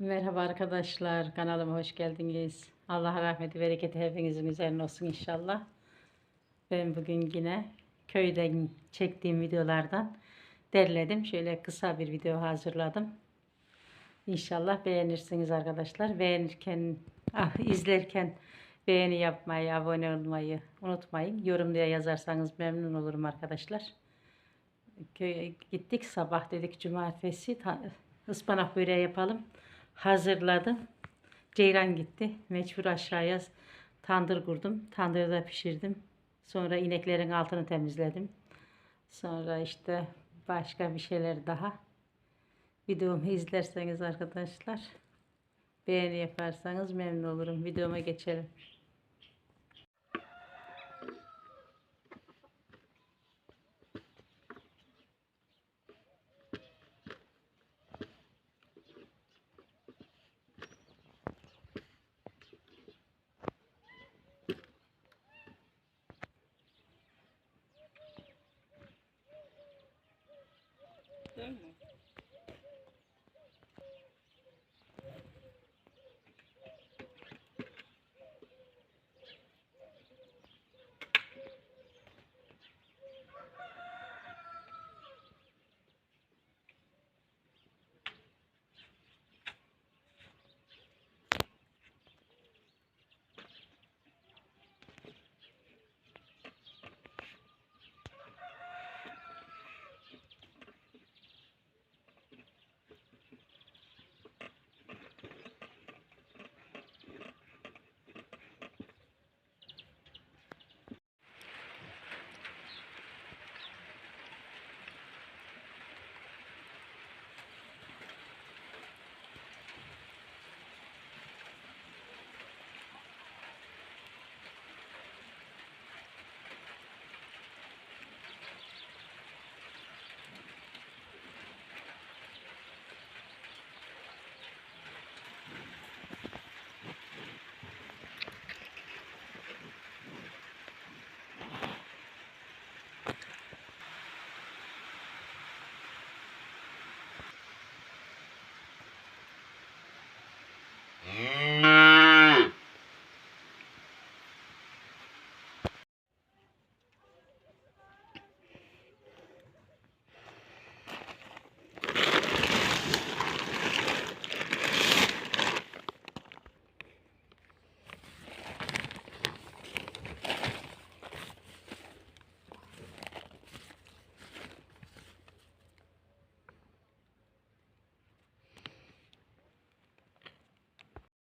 Merhaba arkadaşlar, kanalıma hoş geldiniz. Allah rahmeti, bereketi hepinizin üzerine olsun inşallah. Ben bugün yine köyden çektiğim videolardan derledim. Şöyle kısa bir video hazırladım. İnşallah beğenirsiniz arkadaşlar. Beğenirken, ah, izlerken beğeni yapmayı, abone olmayı unutmayın. Yorumluya yazarsanız memnun olurum arkadaşlar. Köye gittik sabah dedik cumartesi ıspanak böreği yapalım. Hazırladım. Ceyran gitti. Mecbur aşağıya tandır kurdum. Tandırda pişirdim. Sonra ineklerin altını temizledim. Sonra işte başka bir şeyler daha. Videomu izlerseniz arkadaşlar beğeni yaparsanız memnun olurum. Videoma geçelim.